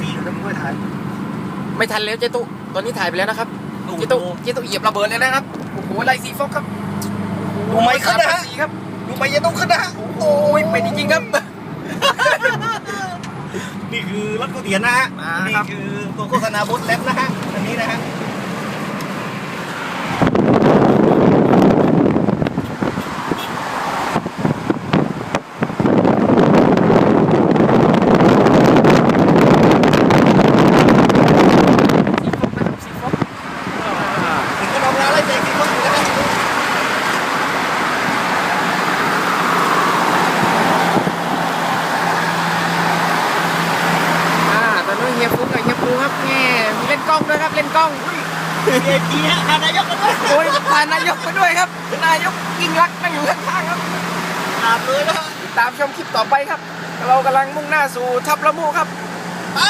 ซีอยู่แล้วมึงไม่ถ่ายไม่ทันแล้วเจตุตอนนี้ถ่ายไปแล้วนะครับโอ้โหเจตุเจตุเหยียบระเบิดเลยนะครับโอ้โหไล่สีฟอกครับดูไมค์ขึ้นนะฮะสามพัสี่ครับดูไปยังต้องขึ้นนะฮะโอ้ยเป็นจริงๆครับ นี่คือรถก๋วยเตี๋ยวนะฮะอ่านี่ครับคือตัวโฆษณาบูธเล็บนะฮะอันนี้นะฮะ สีฟอกนะครับสีฟอก ถึงก็น้องแล้วไล่เตะกินคนอยู่นะฮะ อ่าตอนนี้เฮีย ฟุกกับเฮียปูครับแง่มีเล่นกล้องด้วยครับเล่นกล้องอุ้ยเอจีฮะนายกกันด้วยโอ้ยพานายกไปด้วยครับ นายกยิ่งรักษณ์นั่งอยู่ข้างๆครับอาบเลยนะฮะติดตามชมคลิปต่อไปครับ เรากำลังมุ่งหน้าสู่ทับละมูครับไป